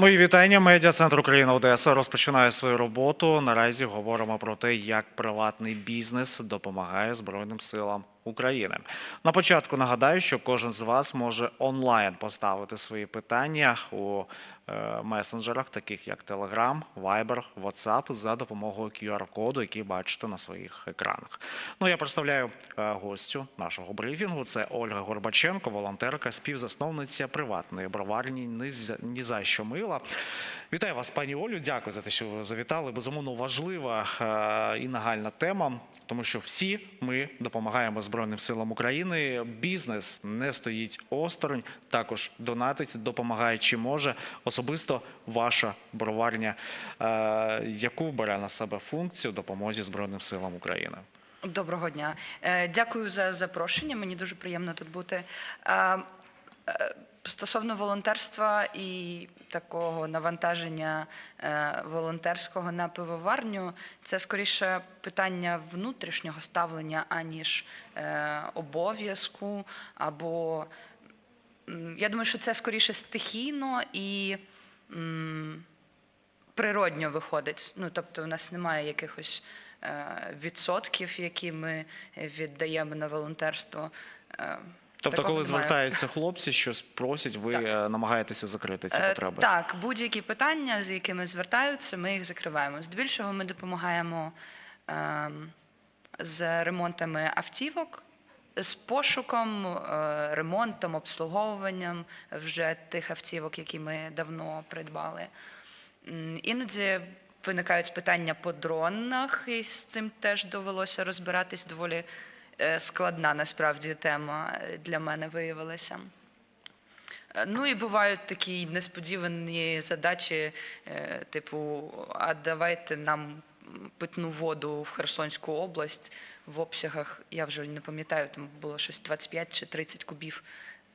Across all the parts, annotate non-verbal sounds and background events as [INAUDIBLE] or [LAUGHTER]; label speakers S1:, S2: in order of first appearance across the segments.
S1: Мої вітання. Медіа центр Україна Одеса розпочинає свою роботу. Наразі говоримо про те, як приватний бізнес допомагає Збройним силам України. На початку нагадаю, що кожен з вас може онлайн поставити свої питання у е, месенджерах, таких як Telegram, Viber, WhatsApp, за допомогою QR-коду, який бачите на своїх екранах. Ну я представляю е, гостю нашого брифінгу. Це Ольга Горбаченко, волонтерка, співзасновниця приватної броварні «Ні за- що мила. Вітаю вас, пані Олю. Дякую за те, що ви завітали. Безумовно, важлива е, і нагальна тема, тому що всі ми допомагаємо Збройним силам України. Бізнес не стоїть осторонь, також донатить, допомагає чи може. Особисто ваша броварня, е, яку бере на себе функцію допомозі Збройним силам України.
S2: Доброго дня. Е, Дякую за запрошення. Мені дуже приємно тут бути. Стосовно волонтерства і такого навантаження е, волонтерського на пивоварню, це скоріше питання внутрішнього ставлення, аніж е, обов'язку. Або я думаю, що це скоріше стихійно і природньо виходить. Ну, тобто, у нас немає якихось е, відсотків, які ми віддаємо на волонтерство. Е,
S1: Тобто,
S2: такого
S1: коли
S2: немає.
S1: звертаються хлопці, щось просять, ви
S2: Так.
S1: е, намагаєтеся закрити ці
S2: Е,
S1: потреби.
S2: Так, будь-які питання, з якими звертаються, ми їх закриваємо. Здебільшого ми допомагаємо ем, з ремонтами автівок, з пошуком, е, ремонтом, обслуговуванням вже тих автівок, які ми давно придбали. Іноді виникають питання по дронах, і з цим теж довелося розбиратись. Доволі е, складна насправді тема е, для мене виявилася. Е, Ну і бувають такі несподівані задачі, е, типу, а давайте нам питну воду в Херсонську область в обсягах, я вже не пам'ятаю, там було щось 25 чи 30 кубів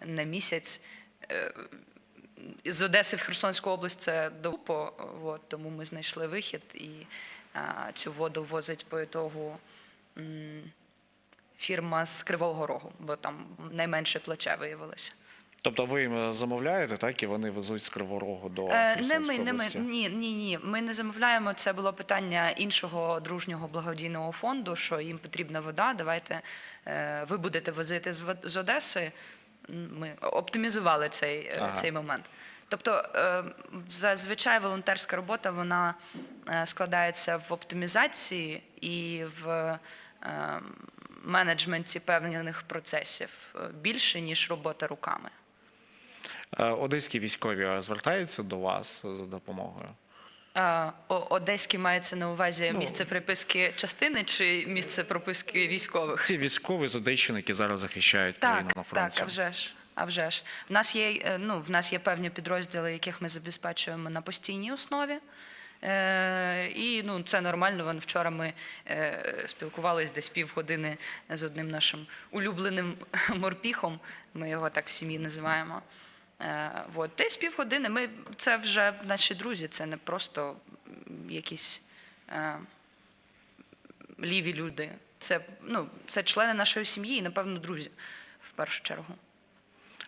S2: на місяць. Е, З Одеси в Херсонську область це довго, от, тому ми знайшли вихід і а, цю воду возить по ітогу фірма з Кривого Рогу, бо там найменше плече виявилося.
S1: Тобто ви їм е, замовляєте, так і вони везуть з Криворогу до
S2: Е, Не ми, не ми. Ні, ні, ні. Ми не замовляємо. Це було питання іншого дружнього благодійного фонду, що їм потрібна вода. Давайте е, ви будете возити з з Одеси. Ми оптимізували цей, е,
S1: Ага.
S2: цей момент. Тобто, е, зазвичай волонтерська робота вона складається в оптимізації і в менеджменті певних процесів е, більше ніж робота руками.
S1: Е, Одеські військові е, звертаються до вас за допомогою.
S2: А, О- Одеський мається на увазі
S1: Ну.
S2: місце приписки частини чи місце прописки військових?
S1: Ці військові з Одещини, які зараз захищають
S2: Так,
S1: країну на
S2: так,
S1: фронті.
S2: а вже ж. А вже ж. В нас є, е, ну, в нас є певні підрозділи, яких ми забезпечуємо на постійній основі. Е, і ну, це нормально. Вон вчора ми е, спілкувалися десь півгодини з одним нашим улюбленим [LAUGHS] морпіхом. Ми його так в сім'ї називаємо. Е, от, десь півгодини. Ми, це вже наші друзі, це не просто якісь ліві люди. Це, ну, це члени нашої сім'ї і, напевно, друзі в першу чергу.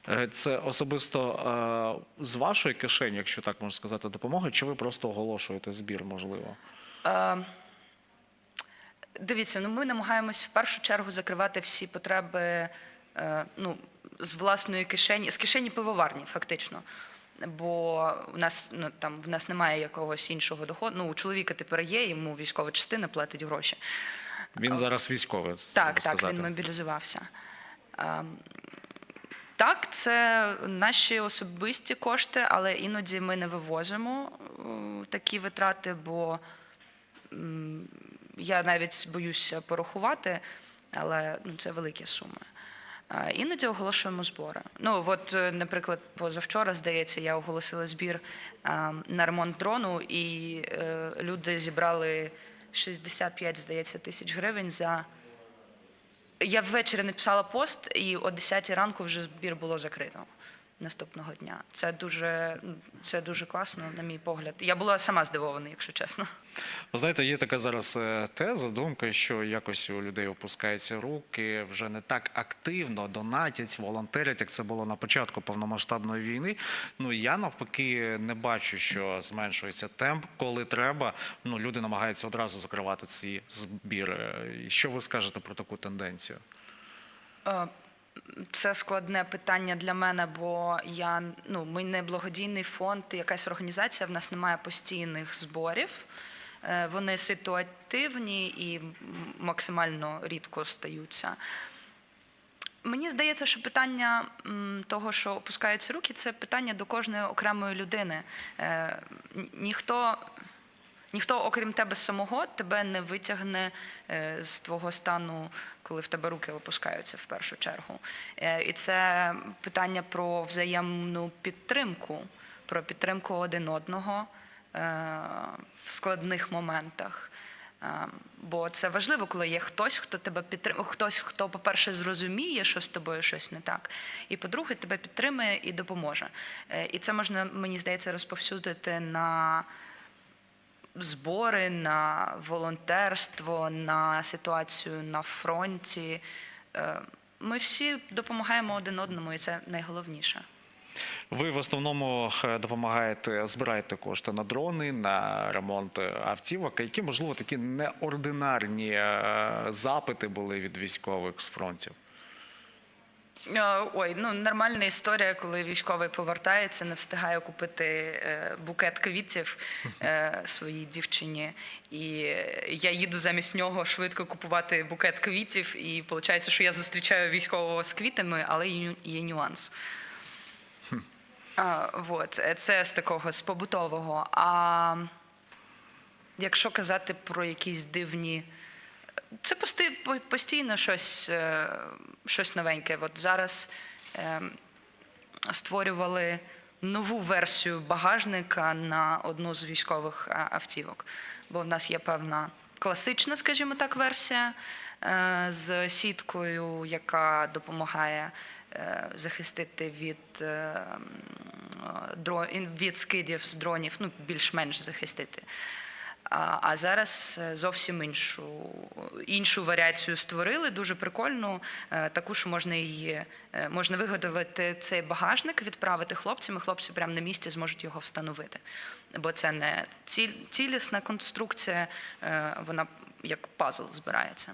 S1: Е, Це особисто е, з вашої кишені, якщо так можна сказати, допомога, чи ви просто оголошуєте збір, можливо?
S2: Е, Дивіться, ну ми намагаємось в першу чергу закривати всі потреби ну, з власної кишені, з кишені пивоварні, фактично. Бо у нас ну там в нас немає якогось іншого доходу. Ну, у чоловіка тепер є, йому військова частина платить гроші.
S1: Він зараз військовий,
S2: Так, так,
S1: сказати.
S2: він мобілізувався. Так, це наші особисті кошти, але іноді ми не вивозимо е, такі витрати, бо я навіть боюся порахувати, але ну, це великі суми. Іноді оголошуємо збори. Ну, от, е, наприклад, позавчора, здається, я оголосила збір на ремонт дрону, і е, люди зібрали 65, здається, тисяч гривень за. Я ввечері написала пост, і о 10 ранку вже збір було закрито. Наступного дня. Це дуже, це дуже класно, на мій погляд. Я була сама здивована, якщо чесно.
S1: Ви знаєте, є така зараз е, теза, думка, що якось у людей опускаються руки, вже не так активно донатять, волонтерять, як це було на початку повномасштабної війни. Ну я навпаки не бачу, що зменшується темп, коли треба. Ну люди намагаються одразу закривати ці збіри. Що ви скажете про таку тенденцію?
S2: Це складне питання для мене, бо я ну ми не благодійний фонд, якась організація. В нас немає постійних зборів. Е, Вони ситуативні і максимально рідко стаються. Мені здається, що питання того, що опускаються руки, це питання до кожної окремої людини. Е, Ніхто, ніхто, окрім тебе самого, тебе не витягне е, з твого стану, коли в тебе руки опускаються в першу чергу. Е, І це питання про взаємну підтримку, про підтримку один одного е, в складних моментах. Бо це важливо, коли є хтось, хто тебе підтримує, хтось, хто, по-перше, зрозуміє, що з тобою щось не так, і по-друге, тебе підтримує і допоможе. І це можна, мені здається, розповсюдити на збори, на волонтерство, на ситуацію на фронті. Е, Ми всі допомагаємо один одному, і це найголовніше.
S1: Ви в основному е, допомагаєте, збираєте кошти на дрони, на ремонт е, автівок. Які можливо такі неординарні запити були від військових з фронтів?
S2: Е, Ой, ну нормальна історія, коли військовий повертається, не встигає купити е, букет квітів е, своїй дівчині. І я їду замість нього швидко купувати букет квітів, і виходить, що я зустрічаю військового з квітами, але є нюанс. А, вот, це з такого з побутового. А якщо казати про якісь дивні. Це постійно щось, е, щось новеньке. От зараз ем, створювали нову версію багажника на одну з військових автівок. Бо в нас є певна класична, скажімо так, версія е, з сіткою, яка допомагає е, захистити від, е, від скидів з дронів, ну, більш-менш захистити. А, а зараз е, зовсім іншу, іншу варіацію створили, дуже прикольну, е, таку, що можна її е, можна виготовити цей багажник, відправити хлопцям, і хлопці прямо на місці зможуть його встановити. Бо це не ціль, цілісна конструкція, вона як пазл збирається.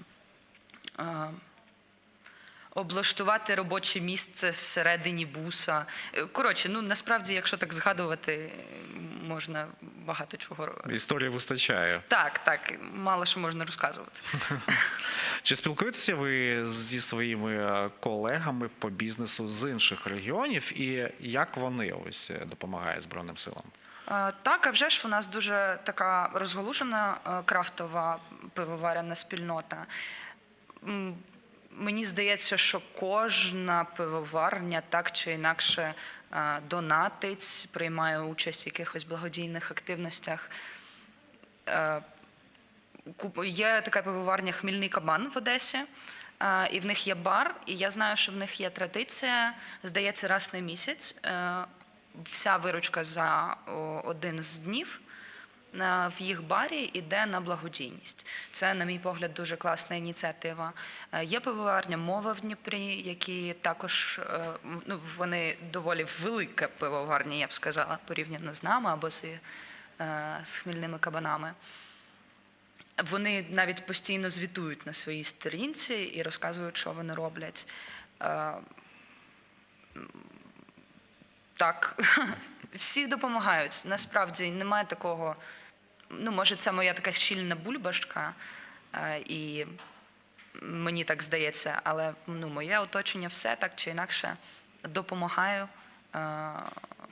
S2: Облаштувати робоче місце всередині буса. Е, Коротше, ну насправді, якщо так згадувати, можна багато чого робити.
S1: Історії вистачає.
S2: Так, так, мало що можна розказувати. [LAUGHS]
S1: Чи спілкуєтеся ви зі своїми е, колегами по бізнесу з інших регіонів, і як вони ось е, допомагають Збройним силам?
S2: Так, а вже ж у нас дуже така розголушена е, крафтова пивоваряна спільнота. Мені здається, що кожна пивоварня так чи інакше е, донатить, приймає участь в якихось благодійних активностях. Е, Є така пивоварня Хмільний кабан в Одесі, е, і в них є бар, і я знаю, що в них є традиція, здається, раз на місяць. Вся виручка за один з днів в їх барі йде на благодійність. Це, на мій погляд, дуже класна ініціатива. Е, Є пивоварня мова в Дніпрі, які також е, ну, вони доволі велика пивоварня, я б сказала, порівняно з нами або з, е, з хмільними кабанами. Вони навіть постійно звітують на своїй сторінці і розказують, що вони роблять. Так, [LAUGHS] всі допомагають. Насправді немає такого. Ну, може, це моя така щільна бульбашка, е, і мені так здається, але ну, моє оточення все так чи інакше допомагає е,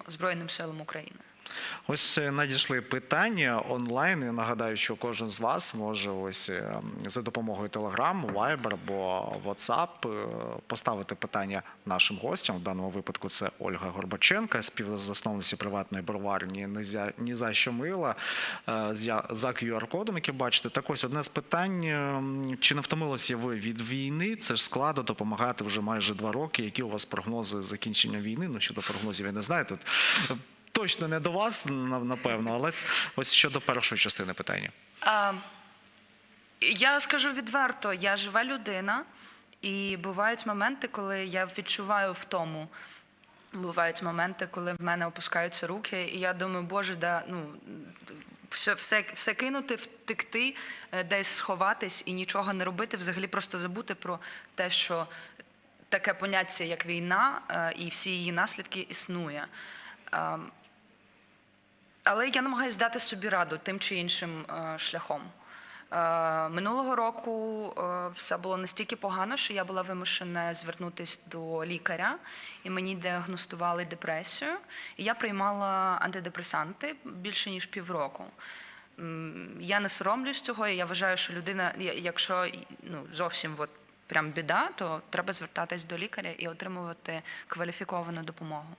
S2: Збройним силам України.
S1: Ось е, надійшли питання онлайн. Я нагадаю, що кожен з вас може ось е, за допомогою Telegram, Viber або WhatsApp е, поставити питання нашим гостям. В даному випадку це Ольга Горбаченка, співзасновниця приватної броварні «Ні за- «Ні за що мила за QR-кодом, який бачите. Так ось одне з питань: чи не втомилися ви від війни? Це ж складно допомагати вже майже два роки. Які у вас прогнози закінчення війни? Ну щодо прогнозів, я не знаю. Тут точно не до вас, напевно, але ось щодо першої частини питання.
S2: А, я скажу відверто, я жива людина, і бувають моменти, коли я відчуваю втому. Бувають моменти, коли в мене опускаються руки, і я думаю, Боже, да, ну, все, все, все кинути, втекти, е, десь сховатись і нічого не робити, взагалі просто забути про те, що таке поняття, як війна, е, і всі її наслідки існує. Але я намагаюся дати собі раду тим чи іншим е, шляхом. Е, минулого року е, все було настільки погано, що я була вимушена звернутися до лікаря, і мені діагностували депресію. І я приймала антидепресанти більше ніж півроку. Я не соромлюсь цього, і я вважаю, що людина, якщо ну, зовсім от прям біда, то треба звертатись до лікаря і отримувати кваліфіковану допомогу.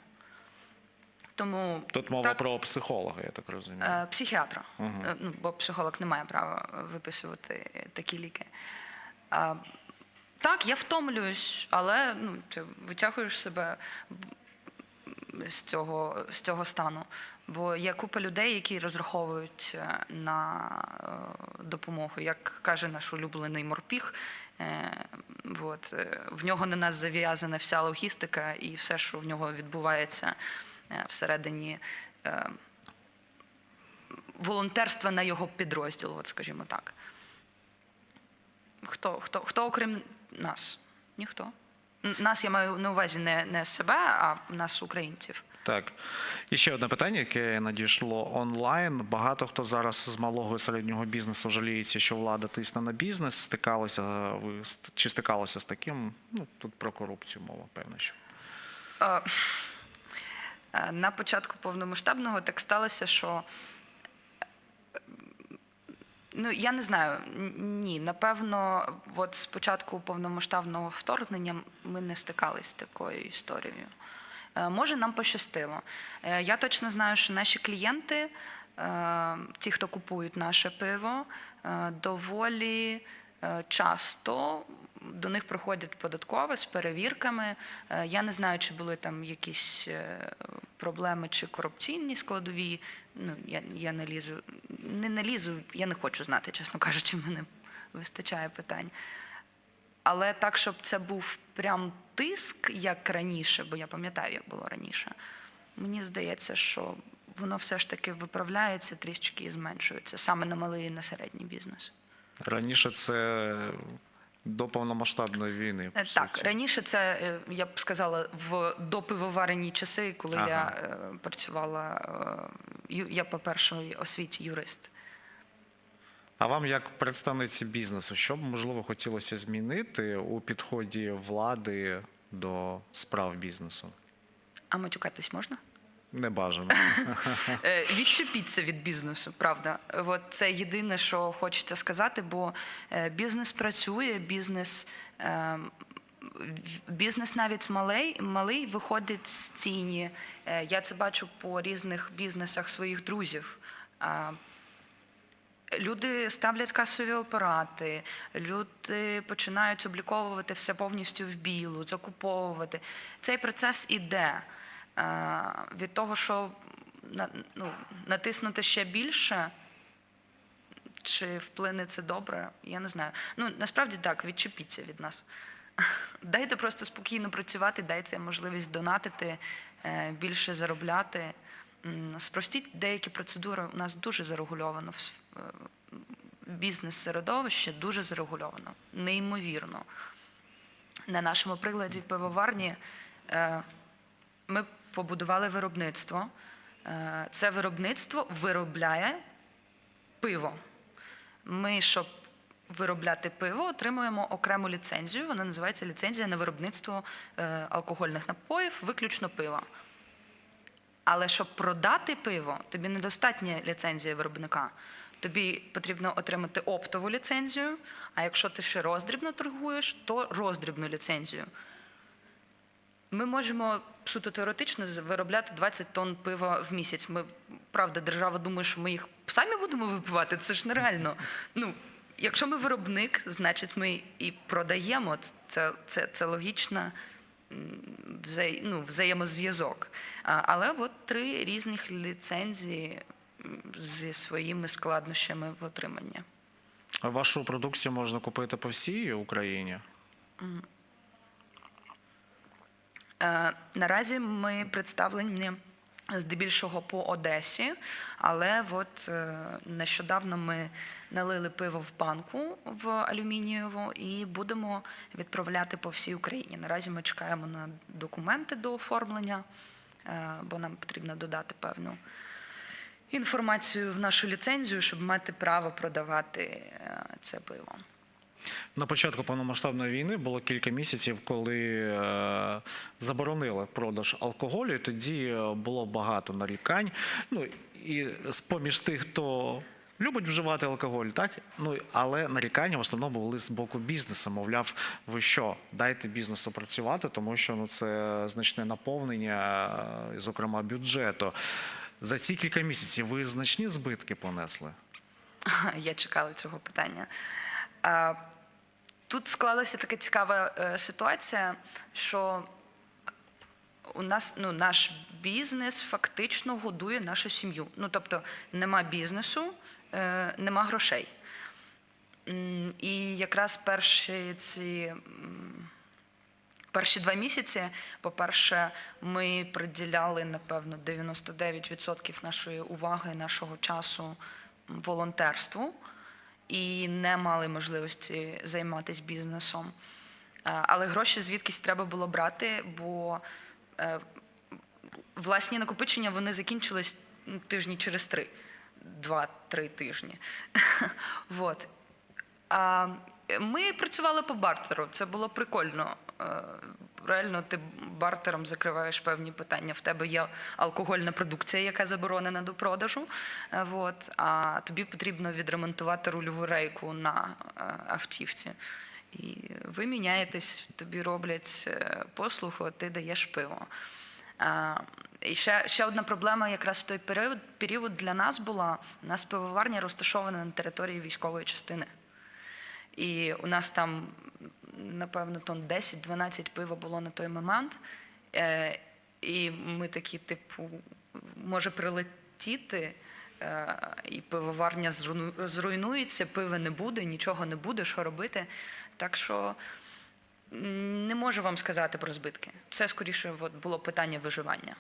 S2: Тому
S1: Тут мова
S2: так,
S1: про психолога, я так розумію.
S2: Е, Психіатра. Е, ну, бо психолог не має права виписувати такі ліки. А, так, я втомлююсь, але ну, ти витягуєш себе з цього, з цього стану. Бо є купа людей, які розраховують е, на допомогу. Як каже наш улюблений морпіг, от, в нього на нас зав'язана вся логістика і все, що в нього відбувається всередині е, волонтерства на його підрозділ, от скажімо так. Хто, хто, хто окрім нас? Ніхто. Нас я маю на увазі не, не себе, а нас, українців.
S1: Так. І ще одне питання, яке надійшло онлайн. Багато хто зараз з малого і середнього бізнесу жаліється, що влада тисне на бізнес. Стикалися ви чи стикалися з таким? Ну тут про корупцію мова, певно, що.
S2: Е, е, На початку повномасштабного так сталося, що е, ну я не знаю, ні, напевно, от з початку повномасштабного вторгнення ми не стикались з такою історією. Е, Може, нам пощастило. Е, Я точно знаю, що наші клієнти, е, ті, хто купують наше пиво, е, доволі е, часто до них приходять податкові з перевірками. Е, Я не знаю, чи були там якісь е, проблеми чи корупційні складові. Ну, я, я не лізу, не, не лізу, я не хочу знати, чесно кажучи, [LAUGHS] мене вистачає питань. Але так, щоб це був прям тиск, як раніше, бо я пам'ятаю, як було раніше. Мені здається, що воно все ж таки виправляється трішки і зменшується саме на малий і на середній бізнес.
S1: Раніше це до повномасштабної війни. по
S2: Е, Так,
S1: суті.
S2: раніше це е, я б сказала в допивоварені часи, коли
S1: Ага.
S2: я е, працювала. Я по першій освіті юрист.
S1: А вам, як представниці бізнесу, що б можливо хотілося змінити у підході влади до справ бізнесу?
S2: А матюкатись можна?
S1: Не бажано. [LAUGHS]
S2: Е, Відчепіться від бізнесу, правда. От це єдине, що хочеться сказати, бо е, бізнес працює, бізнес. е, Бізнес навіть малий, малий виходить з тіні. Е, Я це бачу по різних бізнесах своїх друзів. Люди ставлять касові апарати, люди починають обліковувати все повністю в білу, закуповувати. Цей процес іде від того, що ну, натиснути ще більше, чи вплине це добре, я не знаю. Ну, насправді так, відчепіться від нас. [LAUGHS] Дайте просто спокійно працювати, дайте можливість донатити, е, більше заробляти. Спростіть деякі процедури. У нас дуже зарегульовано е, бізнес-середовище, дуже зарегульовано, неймовірно. На нашому прикладі пивоварні е, ми побудували виробництво. Е, Це виробництво виробляє пиво. Ми, щоб виробляти пиво, отримуємо окрему ліцензію. Вона називається ліцензія на виробництво е, алкогольних напоїв, виключно пива. Але щоб продати пиво, тобі недостатня ліцензія виробника. Тобі потрібно отримати оптову ліцензію, а якщо ти ще роздрібно торгуєш, то роздрібну ліцензію. Ми можемо суто теоретично виробляти 20 тонн пива в місяць. Ми, правда, держава думає, що ми їх самі будемо випивати. Це ж нереально. Ну, якщо ми виробник, значить ми і продаємо. Це, це, це логічна взаї- ну, взаємозв'язок. Але от три різних ліцензії зі своїми складнощами в отриманні.
S1: Вашу продукцію можна купити по всій Україні.
S2: Е, Наразі ми представлені здебільшого по Одесі, але от е, нещодавно ми налили пиво в банку в алюмінієву і будемо відправляти по всій Україні. Наразі ми чекаємо на документи до оформлення, е, бо нам потрібно додати певну інформацію в нашу ліцензію, щоб мати право продавати це пиво.
S1: На початку повномасштабної війни було кілька місяців, коли е, заборонили продаж алкоголю. і Тоді е, було багато нарікань. Ну і з поміж тих, хто любить вживати алкоголь, так ну але нарікання в основному були з боку бізнесу. Мовляв, ви що, дайте бізнесу працювати, тому що ну це значне наповнення, е, зокрема бюджету. За ці кілька місяців ви значні збитки понесли. [LAUGHS]
S2: Я чекала цього питання. Тут склалася така цікава е, ситуація, що у нас ну, наш бізнес фактично годує нашу сім'ю. Ну, тобто, нема бізнесу, е, нема грошей. І якраз перші ці. Перші два місяці, по-перше, ми приділяли, напевно, 99% нашої уваги, нашого часу волонтерству і не мали можливості займатися бізнесом. Е, Але гроші звідкись треба було брати, бо е, власні накопичення вони закінчились ну, тижні через три, два-три тижні. [LAUGHS] От А ми працювали по бартеру. Це було прикольно. Е, Реально, ти бартером закриваєш певні питання. В тебе є алкогольна продукція, яка заборонена до продажу. е, Вот, а тобі потрібно відремонтувати рульову рейку на е, автівці. І ви міняєтесь, тобі роблять послугу, а ти даєш пиво. І ще, ще одна проблема якраз в той період, період для нас була. У нас пивоварня розташована на території військової частини. І у нас там, напевно, тонн 10-12 пива було на той момент. Е, і ми такі, типу, може прилетіти, е, і пивоварня зруйну- зруйнується, пива не буде, нічого не буде, що робити. Так що не можу вам сказати про збитки. Це скоріше от, було питання виживання.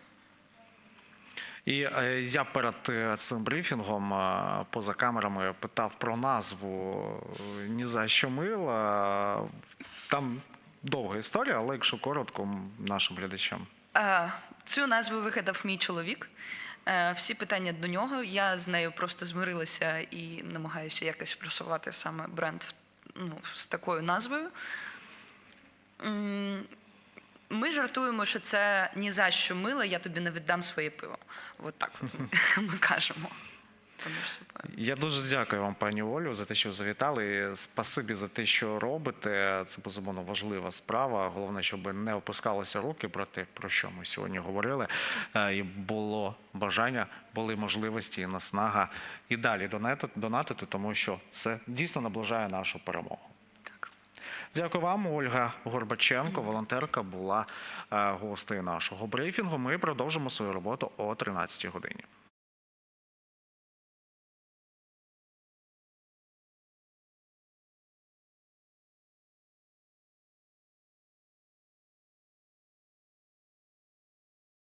S1: І е, я перед е, цим брифінгом е, поза камерами питав про назву «Ні за що мила. Там довга історія, але якщо коротко, нашим глядачам.
S2: Цю назву вигадав мій чоловік. Всі питання до нього. Я з нею просто змирилася і намагаюся якось просувати саме бренд ну, з такою назвою. Ми жартуємо, що це ні за що мило, я тобі не віддам своє пиво. От так от ми- [LAUGHS] кажемо.
S1: Я дуже дякую вам, пані Олю, за те, що завітали. Спасибі за те, що робите. Це безумовно важлива справа. Головне, щоб не опускалися руки про те, про що ми сьогодні говорили. Е, І було бажання, були можливості і наснага і далі донати- донатити, тому що це дійсно наближає нашу перемогу. Дякую вам, Ольга Горбаченко, волонтерка, була е, гостею нашого брифінгу. Ми продовжимо свою роботу о 13 годині.